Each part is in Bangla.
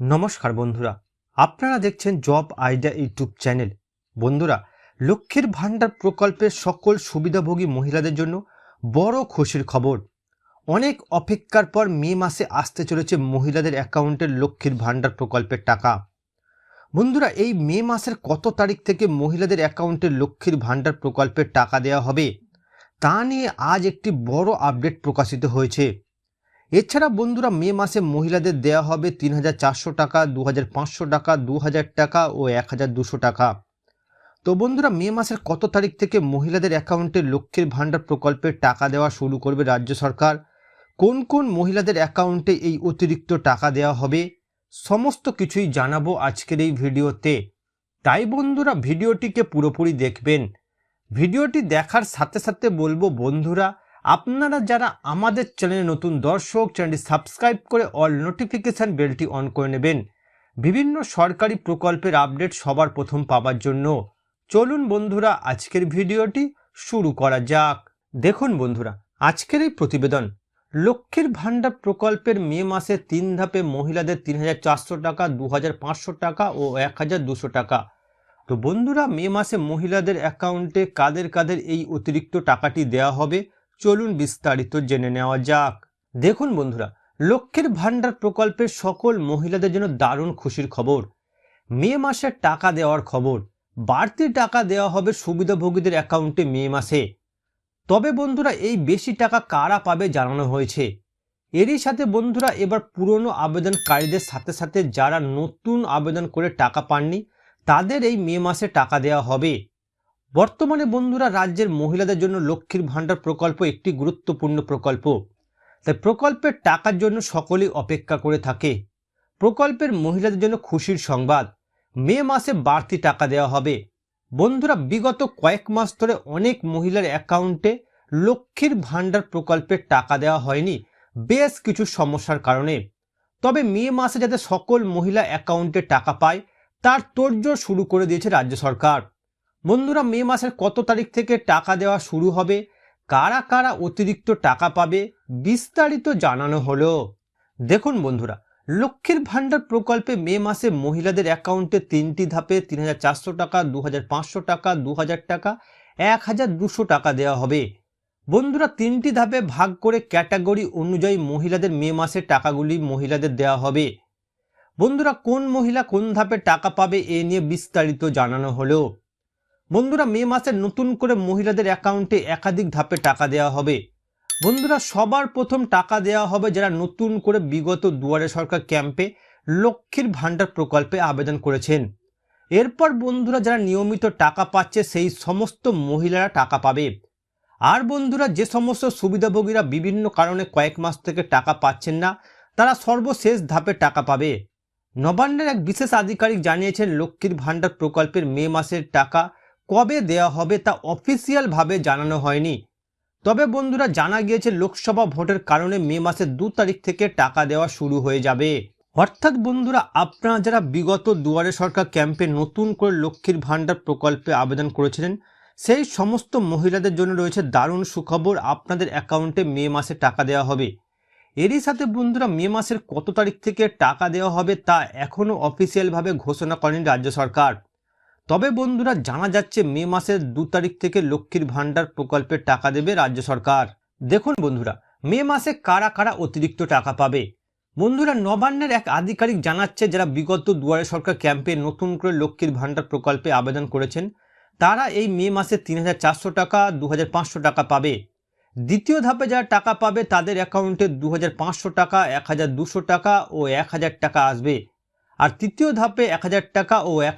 নমস্কার বন্ধুরা, আপনারা দেখছেন জব আইডিয়া ইউটিউব চ্যানেল। বন্ধুরা, লক্ষ্মীর ভাণ্ডার প্রকল্পের সকল সুবিধাভোগী মহিলাদের জন্য বড় খুশির খবর। অনেক অপেক্ষার পর মে মাসে আসতে চলেছে মহিলাদের অ্যাকাউন্টে লক্ষ্মীর ভাণ্ডার প্রকল্পের টাকা। বন্ধুরা, এই মে মাসের কত তারিখ থেকে মহিলাদের অ্যাকাউন্টে লক্ষ্মীর ভাণ্ডার প্রকল্পের টাকা দেওয়া হবে, তা নিয়ে আজ একটি বড় আপডেট প্রকাশিত হয়েছে। এছাড়া বন্ধুরা, মে মাসে মহিলাদের দেওয়া হবে তিন হাজার চারশো টাকা দু হাজার পাঁচশো টাকা দু হাজার টাকা ও এক হাজার দুশো টাকা। তো বন্ধুরা, মে মাসের কত তারিখ থেকে মহিলাদের অ্যাকাউন্টে লক্ষ্মীর ভাণ্ডার প্রকল্পের টাকা দেওয়া শুরু করবে রাজ্য সরকার? কোন কোন মহিলাদের অ্যাকাউন্টে এই অতিরিক্ত টাকা দেওয়া হবে? সমস্ত কিছুই জানাব আজকের এই ভিডিওতে। তাই বন্ধুরা, ভিডিওটিকে পুরোপুরি দেখবেন। ভিডিওটি দেখার সাথে সাথে বলব, বন্ধুরা আপনারা যারা আমাদের চ্যানেলে নতুন দর্শক, চ্যানেলটি সাবস্ক্রাইব করে অল নোটিফিকেশান বেলটি অন করে নেবেন। বিভিন্ন সরকারি প্রকল্পের আপডেট সবার প্রথম পাওয়ার জন্য। চলুন বন্ধুরা, আজকের ভিডিওটি শুরু করা যাক। দেখুন বন্ধুরা, আজকের এই প্রতিবেদন। লক্ষ্মীর ভাণ্ডার প্রকল্পের মে মাসে তিন ধাপে মহিলাদের তিন হাজার চারশো টাকা, দু হাজার পাঁচশো টাকা ও এক টাকা। তো বন্ধুরা, মে মাসে মহিলাদের অ্যাকাউন্টে কাদের কাদের এই অতিরিক্ত টাকাটি দেওয়া হবে? চলুন বিস্তারিত জেনে নেওয়া যাক। দেখুন বন্ধুরা, লক্ষ্মীর ভাণ্ডার প্রকল্পের সকল মহিলাদের জন্য দারুণ খুশির খবর। মে মাসে টাকা দেওয়ার খবর। বাড়তি টাকা দেওয়া হবে সুবিধাভোগীদের অ্যাকাউন্টে মে মাসে। তবে বন্ধুরা, এই বেশি টাকা কারা পাবে জানানো হয়েছে। এরই সাথে বন্ধুরা, এবার পুরনো আবেদনকারীদের সাথে সাথে যারা নতুন আবেদন করে টাকা পাননি, তাদের এই মে মাসে টাকা দেওয়া হবে। বর্তমানে বন্ধুরা রাজ্যের মহিলাদের জন্য লক্ষ্মীর ভাণ্ডার প্রকল্প একটি গুরুত্বপূর্ণ প্রকল্প। তাই প্রকল্পের টাকার জন্য সকলেই অপেক্ষা করে থাকে। প্রকল্পের মহিলাদের জন্য খুশির সংবাদ। মে মাসে বাড়তি টাকা দেওয়া হবে। বন্ধুরা, বিগত কয়েক মাস ধরে অনেক মহিলার অ্যাকাউন্টে লক্ষ্মীর ভাণ্ডার প্রকল্পের টাকা দেওয়া হয়নি। বেশ কিছু সমস্যার কারণে। তবে মে মাসে যাতে সকল মহিলা অ্যাকাউন্টে টাকা পায়, তার তোড়জোড় শুরু করে দিয়েছে রাজ্য সরকার। বন্ধুরা, মে মাসের কত তারিখ থেকে টাকা দেওয়া শুরু হবে? কারা কারা অতিরিক্ত টাকা পাবে? বিস্তারিত জানানো হলো। দেখুন বন্ধুরা, লক্ষ্মীর ভাণ্ডার প্রকল্পে মে মাসে মহিলাদের অ্যাকাউন্টে তিনটি ধাপে তিন হাজার চারশো টাকা দু হাজার পাঁচশো টাকা দু হাজার টাকা এক টাকা দেওয়া হবে। বন্ধুরা, তিনটি ধাপে ভাগ করে ক্যাটাগরি অনুযায়ী মহিলাদের মে মাসে টাকাগুলি মহিলাদের দেওয়া হবে। বন্ধুরা, কোন মহিলা কোন ধাপে টাকা পাবে এ নিয়ে বিস্তারিত জানানো হলো। বন্ধুরা, মে মাসে নতুন করে মহিলাদের অ্যাকাউন্টে একাধিক ধাপে টাকা দেওয়া হবে। বন্ধুরা, সবার প্রথম টাকা দেওয়া হবে যারা নতুন করে বিগত দুয়ারে সরকার ক্যাম্পে লক্ষ্মীর ভাণ্ডার প্রকল্পে আবেদন করেছেন। এরপর বন্ধুরা, যারা নিয়মিত টাকা পাচ্ছে, সেই সমস্ত মহিলারা টাকা পাবে। আর বন্ধুরা, যে সমস্ত সুবিধাভোগীরা বিভিন্ন কারণে কয়েক মাস থেকে টাকা পাচ্ছেন না, তারা সর্বশেষ ধাপে টাকা পাবে। নবান্নের এক বিশেষ আধিকারিক জানিয়েছেন, লক্ষ্মীর ভাণ্ডার প্রকল্পের মে মাসের টাকা কবে দেওয়া হবে তা অফিসিয়ালভাবে জানানো হয়নি। তবে বন্ধুরা, জানা গিয়েছে লোকসভা ভোটের কারণে মে মাসের দু তারিখ থেকে টাকা দেওয়া শুরু হয়ে যাবে। অর্থাৎ বন্ধুরা, আপনারা যারা বিগত দুয়ারে সরকার ক্যাম্পে নতুন করে লক্ষ্মীর ভাণ্ডার প্রকল্পে আবেদন করেছিলেন, সেই সমস্ত মহিলাদের জন্য রয়েছে দারুণ সুখবর, আপনাদের অ্যাকাউন্টে মে মাসে টাকা দেওয়া হবে। এরই সাথে বন্ধুরা, মে মাসের কত তারিখ থেকে টাকা দেওয়া হবে তা এখনও অফিসিয়ালভাবে ঘোষণা করেনি রাজ্য সরকার। তবে বন্ধুরা জানা যাচ্ছে মে মাসের দু তারিখ থেকে লক্ষ্মীর ভাণ্ডার প্রকল্পের টাকা দেবে রাজ্য সরকার। দেখুন বন্ধুরা, মে মাসে কারা কারা অতিরিক্ত টাকা পাবে? বন্ধুরা, নবান্নের এক আধিকারিক জানাচ্ছে যারা বিগত দুয়ারে সরকার ক্যাম্পে নতুন করে লক্ষ্মীর ভাণ্ডার প্রকল্পে আবেদন করেছেন, তারা এই মে মাসে তিন হাজার চারশো টাকা, দু হাজার পাঁচশো টাকা পাবে। দ্বিতীয় ধাপে যারা টাকা পাবে, তাদের অ্যাকাউন্টে দু হাজার পাঁচশো টাকা, এক টাকা ও এক হাজার টাকা আসবে। আর তৃতীয় ধাপে এক হাজার টাকা ও এক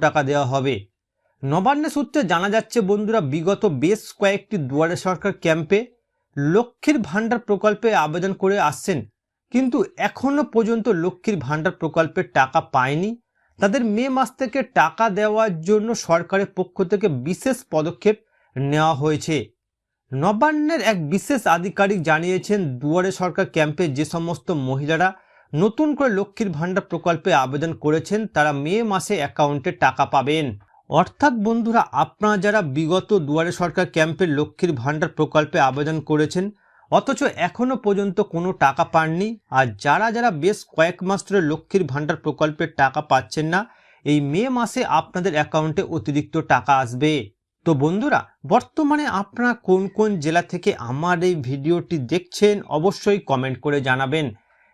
টাকা দেওয়া হবে। নবান্ন সূত্রে জানা যাচ্ছে, বন্ধুরা, বিগত বেশ কয়েকটি দুয়ারে সরকার ক্যাম্পে লক্ষ্মীর ভাণ্ডার প্রকল্পে আবেদন করে আসছেন। কিন্তু এখনও পর্যন্ত লক্ষ্মীর ভাণ্ডার প্রকল্পের টাকা পায়নি। তাদের মে মাস থেকে টাকা দেওয়ার জন্য সরকারের পক্ষ থেকে বিশেষ পদক্ষেপ নেওয়া হয়েছে। নবান্নের এক বিশেষ আধিকারিক জানিয়েছেন, দুয়ারে সরকার ক্যাম্পে যে সমস্ত মহিলারা নতুন করে লক্ষ্মীর ভাণ্ডার প্রকল্পে আবেদন করেছেন, তারা মে মাসে অ্যাকাউন্টে টাকা পাবেন। অর্থাৎ বন্ধুরা, আপনারা যারা বিগত দুয়ারে সরকার ক্যাম্পে লক্ষ্মীর ভাণ্ডার প্রকল্পে আবেদন করেছেন, অথচ এখনও পর্যন্ত কোনো টাকা পাননি, আর যারা যারা বেশ কয়েক মাস ধরে লক্ষ্মীর ভাণ্ডার প্রকল্পের টাকা পাচ্ছেন না, এই মে মাসে আপনাদের অ্যাকাউন্টে অতিরিক্ত টাকা আসবে। তো বন্ধুরা, বর্তমানে আপনারা কোন কোন জেলা থেকে আমার এই ভিডিওটি দেখছেন, অবশ্যই কমেন্ট করে জানাবেন।